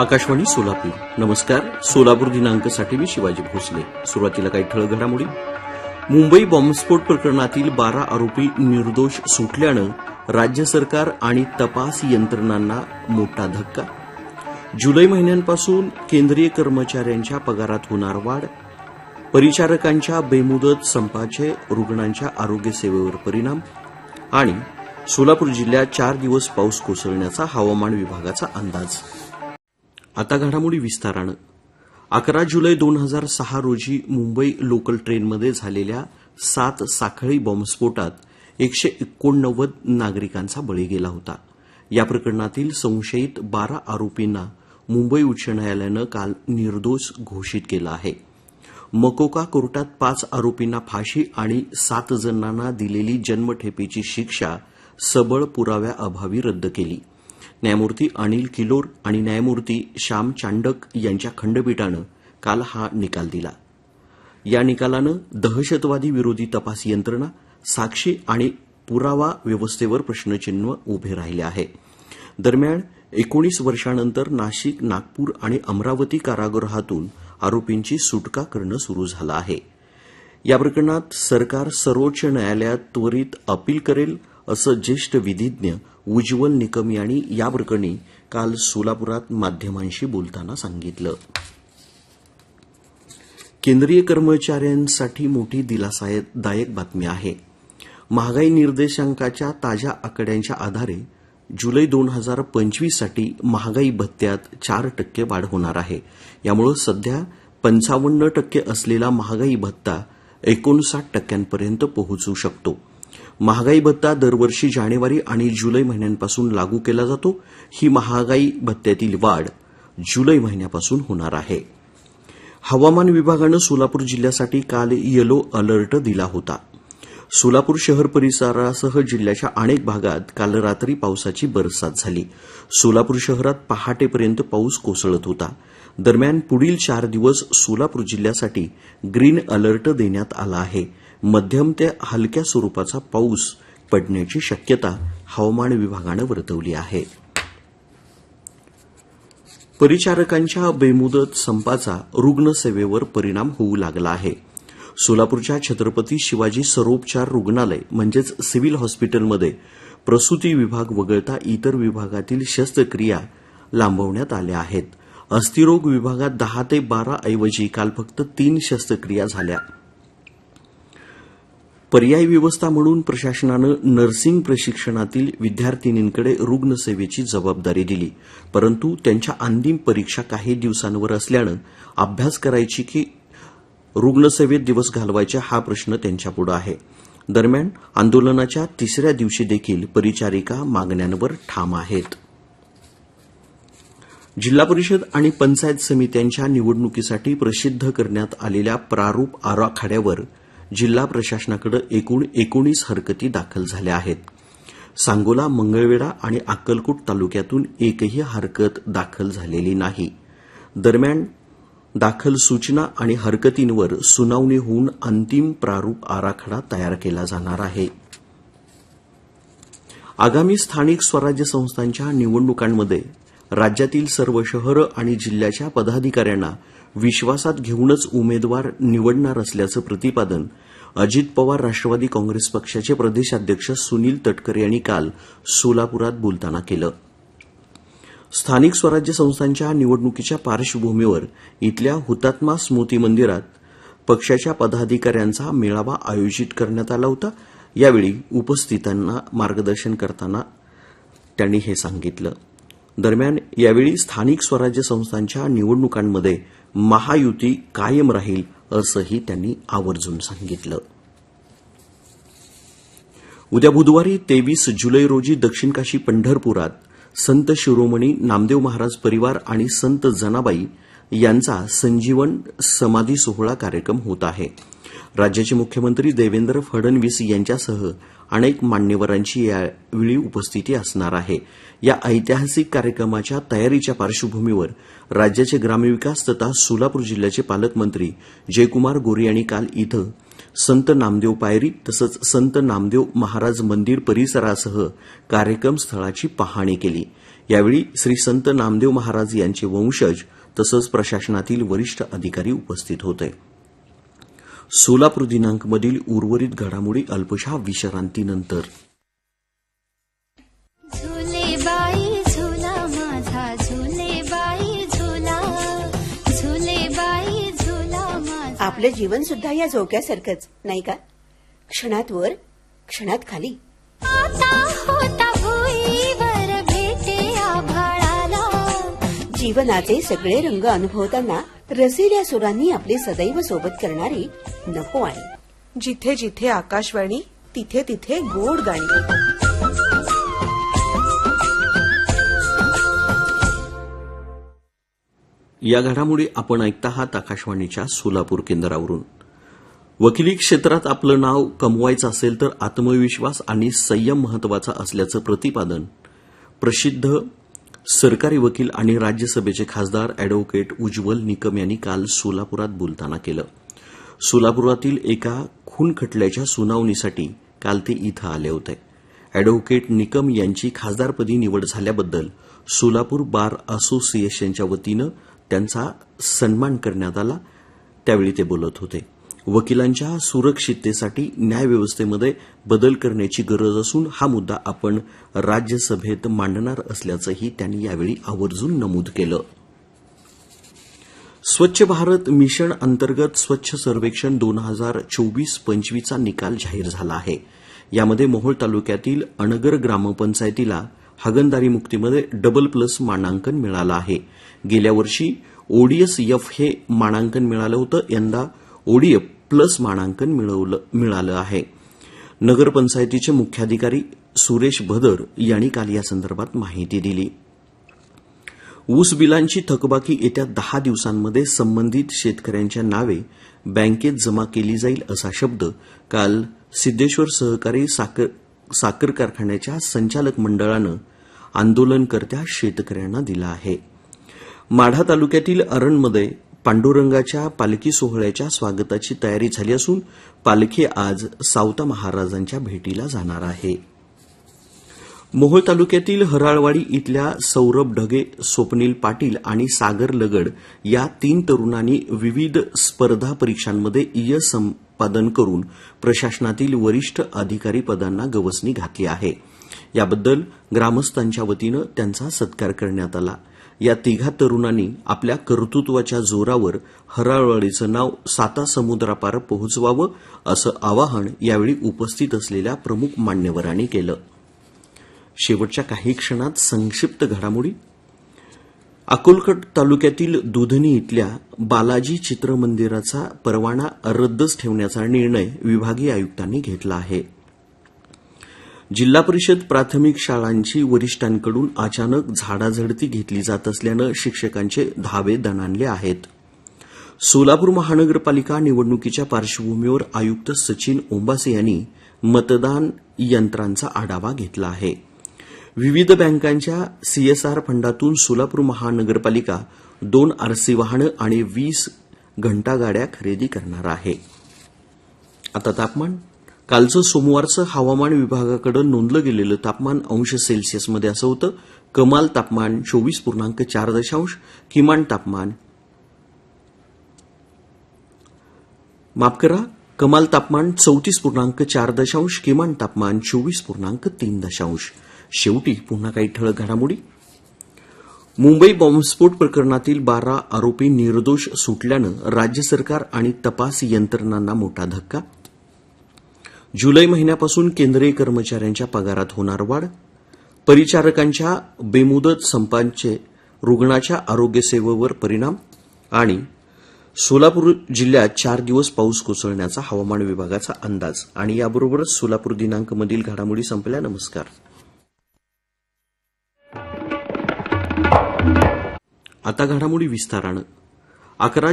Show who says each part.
Speaker 1: आकाशवाणी सोलापूर. नमस्कार. सोलापूर दिनांकसाठी मी शिवाजी भोसले. सुरुवातीला काही ठळक घडामोडी. मुंबई बॉम्बस्फोट प्रकरणातील बारा आरोपी निर्दोष सुटल्यानं राज्य सरकार आणि तपास यंत्रणांना मोठा धक्का. जुलै महिन्यांपासून केंद्रीय कर्मचाऱ्यांच्या पगारात होणार वाढ. परिचारकांच्या बेमुदत संपाचे रुग्णांच्या आरोग्य सेवेवर परिणाम. आणि सोलापूर जिल्ह्यात चार दिवस पाऊस कोसळण्याचा हवामान विभागाचा अंदाज. आता घडामोडी विस्तारानं. अकरा जुलै दोन हजार सहा रोजी मुंबई लोकल ट्रेनमध्ये झालेल्या सात साखळी बॉम्बस्फोटात एकशे एकोणनव्वद नागरिकांचा बळी गेला होता. या प्रकरणातील संशयित बारा आरोपींना मुंबई उच्च न्यायालयानं काल निर्दोष घोषित केलं आहे. मकोका कोर्टात पाच आरोपींना फाशी आणि सात जणांना दिलेली जन्मठेपेची शिक्षा सबळ पुराव्याअभावी रद्द केली. न्यायमूर्ती अनिल किलोर आणि न्यायमूर्ती श्याम चांडक यांच्या खंडपीठानं काल हा निकाल दिला. या निकालानं दहशतवादी विरोधी तपास यंत्रणा साक्षी आणि पुरावा व्यवस्थेवर प्रश्नचिन्ह उभे राहिले आहे. दरम्यान एकोणीस वर्षानंतर नाशिक नागपूर आणि अमरावती कारागृहातून आरोपींची सुटका करणं सुरू झालं आहे. या प्रकरणात सरकार सर्वोच्च न्यायालयात त्वरित अपील करेल असं ज्येष्ठ विधिज्ञ उज्ज्वल निकम यांनी या प्रकरणी काल सोलापुरात माध्यमांशी बोलताना सांगितलं. केंद्रीय कर्मचाऱ्यांसाठी मोठी दिलासादायक बातमी आहे. महागाई निर्देशांकाच्या ताज्या आकड्यांच्या आधारे जुलै दोन हजार पंचवीससाठी महागाई भत्त्यात चार टक्के वाढ होणार आहे. यामुळे सध्या पंचावन्न टक्के असलेला महागाई भत्ता एकोणसाठ टक्क्यांपर्यंत पोहोचू शकतो. महागाई भत्ता दरवर्षी जानेवारी आणि जुलै महिन्यांपासून लागू केला जातो. ही महागाई भत्त्यातील वाढ जुलै महिन्यापासून होणार आहे. हवामान विभागानं सोलापूर जिल्ह्यासाठी काल येलो अलर्ट दिला होता. सोलापूर शहर परिसरासह जिल्ह्याच्या अनेक भागात काल रात्री पावसाची बरसात झाली. सोलापूर शहरात पहाटेपर्यंत पाऊस कोसळत होता. दरम्यान पुढील चार दिवस सोलापूर जिल्ह्यासाठी ग्रीन अलर्ट देण्यात आला आहे. मध्यम ते हलक्या स्वरूपाचा पाऊस पडण्याची शक्यता हवामान विभागानं वर्तवली आहे. परिचारकांच्या बेमुदत संपाचा रुग्णसेवेवर परिणाम होऊ लागला आहे. सोलापूरच्या छत्रपती शिवाजी सरोपचार रुग्णालय म्हणजेच सिव्हिल हॉस्पिटलमध्ये प्रसूती विभाग वगळता इतर विभागातील शस्त्रक्रिया लांबवण्यात आल्या आहेत. अस्थिरोग विभागात दहा ते बारा ऐवजी काल फक्त तीन शस्त्रक्रिया झाल्या. पर्यायी व्यवस्था म्हणून प्रशासनानं नर्सिंग प्रशिक्षणातील विद्यार्थिनींकडे रुग्णसेवेची जबाबदारी दिली. परंतु त्यांच्या अंतिम परीक्षा काही दिवसांवर असल्यानं अभ्यास करायची की रुग्णसेवेत दिवस घालवायचे हा प्रश्न त्यांच्यापुढे आहे. दरम्यान आंदोलनाच्या तिसऱ्या दिवशी देखील परिचारिका मागण्यांवर ठाम आहेत. जिल्हा परिषद आणि पंचायत समित्यांच्या निवडणुकीसाठी प्रसिद्ध करण्यात आलेल्या प्रारूप आराखड्यावर जिल्हा प्रशासनाकडे एकूण एकोणीस हरकती दाखल झाल्या आहेत. सांगोला मंगळवेढा आणि अक्कलकोट तालुक्यातून एकही हरकत दाखल झालेली नाही. दरम्यान दाखल सूचना आणि हरकतींवर सुनावणी होऊन अंतिम प्रारूप आराखडा तयार केला जाणार आहे. आगामी स्थानिक स्वराज्य संस्थांच्या निवडणुकांमध्ये राज्यातील सर्व शहरं आणि जिल्ह्याच्या पदाधिकाऱ्यांना विश्वासात घेऊनच उमेदवार निवडणार असल्याचं प्रतिपादन अजित पवार राष्ट्रवादी काँग्रेस पक्षाचे प्रदेशाध्यक्ष सुनील तटकरे यांनी काल सोलापुरात बोलताना केलं. स्थानिक स्वराज्य संस्थांच्या निवडणुकीच्या पार्श्वभूमीवर इथल्या हुतात्मा स्मृती मंदिरात पक्षाच्या पदाधिकाऱ्यांचा मेळावा आयोजित करण्यात आला होता. यावेळी उपस्थितांना मार्गदर्शन करताना त्यांनी हे सांगितलं. दरम्यान यावेळी स्थानिक स्वराज्य संस्थांच्या निवडणुकांमध्ये महायुती कायम राहील असंही त्यांनी आवर्जून सांगितलं. उद्या बुधवारी तेवीस जुलै रोजी दक्षिण काशी पंढरपुरात संत शिरोमणी नामदेव महाराज परिवार आणि संत जनाबाई यांचा संजीवन समाधी सोहळा कार्यक्रम होत आहे. राज्याचे मुख्यमंत्री देवेंद्र फडणवीस यांच्यासह अनेक मान्यवरांची यावेळी उपस्थिती असणार आहे. या ऐतिहासिक कार्यक्रमाच्या तयारीच्या पार्श्वभूमीवर राज्याचे ग्रामविकास तथा सोलापूर जिल्ह्याचे पालकमंत्री जयकुमार गोरे यांनी काल इथं संत नामदेव पायरी तसंच संत नामदेव महाराज मंदिर परिसरासह कार्यक्रम स्थळाची पाहणी केली. यावेळी श्री संत नामदेव महाराज यांचे वंशज तसंच प्रशासनातील वरिष्ठ अधिकारी उपस्थित होते. सोलापूर दिनांकमधील उर्वरित घडामोडी अल्पशा विश्रांतीनंतर.
Speaker 2: आपलं जीवन सुद्धा या झोक्यासारखंच नाही का? क्षणात वर क्षणात खाली.
Speaker 3: आता होता भुईवर भेटे आभाळाला.
Speaker 2: जीवनाचे सगळे रंग अनुभवताना रसिल्या सुरांनी आपले सदैव सोबत करणारी नको आणि
Speaker 4: जिथे जिथे आकाशवाणी तिथे तिथे गोड गाणी.
Speaker 1: या घडामोडी आपण ऐकता आहात आकाशवाणीच्या सोलापूर केंद्रावरून. वकिली क्षेत्रात आपलं नाव कमवायचं असेल तर आत्मविश्वास आणि संयम महत्त्वाचा असल्याचं प्रतिपादन प्रसिद्ध सरकारी वकील आणि राज्यसभेचे खासदार अॅडव्होकेट उज्ज्वल निकम यांनी काल सोलापुरात बोलताना केलं. सोलापुरातील एका खून खटल्याच्या सुनावणीसाठी काल ते इथं आले होते. अॅडव्होकेट निकम यांची खासदारपदी निवड झाल्याबद्दल सोलापूर बार असोसिएशनच्या वतीनं त्यांचा सन्मान करण्यात आला. त्यावेळी ते बोलत होते. वकिलांच्या सुरक्षिततेसाठी न्यायव्यवस्थेमध्ये बदल करण्याची गरज असून हा मुद्दा आपण राज्यसभेत मांडणार असल्याचंही त्यांनी यावेळी आवर्जून नमूद केलं. स्वच्छ भारत मिशन अंतर्गत स्वच्छ सर्वेक्षण दोन हजार चोवीस पंचवीसचा निकाल जाहीर झाला आहे. यामध्ये मोहोळ तालुक्यातील अणगर ग्रामपंचायतीला हागणदारी मुक्तीमध्ये डबल प्लस मानांकन मिळालं आहे. गेल्या वर्षी ओडीएस एफ हे मानांकन मिळालं होतं. यंदा ओडीएफ प्लस मानांकन मिळवलं मिळालं आहे. नगरपंचायतीचे मुख्याधिकारी सुरेश भदर यांनी काल या संदर्भात माहिती दिली. ऊस बिलांची थकबाकी येत्या दहा दिवसांमध्ये संबंधित शेतकऱ्यांच्या नावे बँकेत जमा केली जाईल असा शब्द काल सिद्धेश्वर सहकारी साखर साखर कारखान्याच्या संचालक मंडळानं आंदोलनकर्त्या शेतकऱ्यांना दिला आहे. माढा तालुक्यातील अरणमध्ये पांडुरंगाच्या पालखी सोहळ्याच्या स्वागताची तयारी झाली असून पालखी आज सावता महाराजांच्या भेटीला जाणार आहे. मोहोळ तालुक्यातील हराळवाडी इथल्या सौरभ ढगे स्वप्नील पाटील आणि सागर लगड या तीन तरुणांनी विविध स्पर्धा परीक्षांमध्ये यश उत्पादन करून प्रशासनातील वरिष्ठ अधिकारी पदांना गवसणी घातली आहे. याबद्दल ग्रामस्थांच्या वतीनं त्यांचा सत्कार करण्यात आला. या तिघा तरुणांनी आपल्या कर्तृत्वाच्या जोरावर हराळवाडीचं नाव साता समुद्रापार पोहोचवावं असं आवाहन यावेळी उपस्थित असलेल्या प्रमुख मान्यवरांनी केलं. शेवटच्या काही क्षणात संक्षिप्त घडामोडी अकोलकट तालुक्यातील दुधनी इथल्या बालाजी चित्रमंदिराचा परवाना रद्दच ठेवण्याचा निर्णय विभागीय आयुक्तांनी घेतला आहे. जिल्हा परिषद प्राथमिक शाळांची वरिष्ठांकडून अचानक झाडाझडती घेतली जात असल्यानं शिक्षकांचे धावे दणाणले आहेत. सोलापूर महानगरपालिका निवडणुकीच्या पार्श्वभूमीवर आयुक्त सचिन ओंबासे यांनी मतदान यंत्रांचा आढावा घेतला आहे. विविध बँकांच्या सीएसआर फंडातून सोलापूर महानगरपालिका दोन आरसी वाहनं आणि वीस घंटागाड्या खरेदी करणार आहे. आता तापमान? कालचं सोमवारचं हवामान विभागाकडे नोंदलं गेलेलं तापमान अंश सेल्सिअसमध्ये असं होतं. कमाल तापमान चोवीस पूर्णांक चार दशांश किमान तापमान. माफ करा कमाल तापमान चौतीस पूर्णांक चार दशांश किमान तापमान चोवीस पूर्णांक तीन दशांश. शेवटी पुन्हा काही ठळक घडामोडी? मुंबई बॉम्बस्फोट प्रकरणातील बारा आरोपी निर्दोष सुटल्यानं राज्य सरकार आणि तपास यंत्रणांना मोठा धक्का? जुलै महिन्यापासून केंद्रीय कर्मचाऱ्यांच्या पगारात होणार वाढ? परिचारकांच्या बेमुदत संपांचे रुग्णाच्या आरोग्यसेवेवर परिणाम? आणि सोलापूर जिल्ह्यात चार दिवस पाऊस कोसळण्याचा हवामान विभागाचा अंदाज? आणि याबरोबरच सोलापूर दिनांकमधील घडामोडी संपल्या. नमस्कार. आता घडामोडी विस्तारानं. अकरा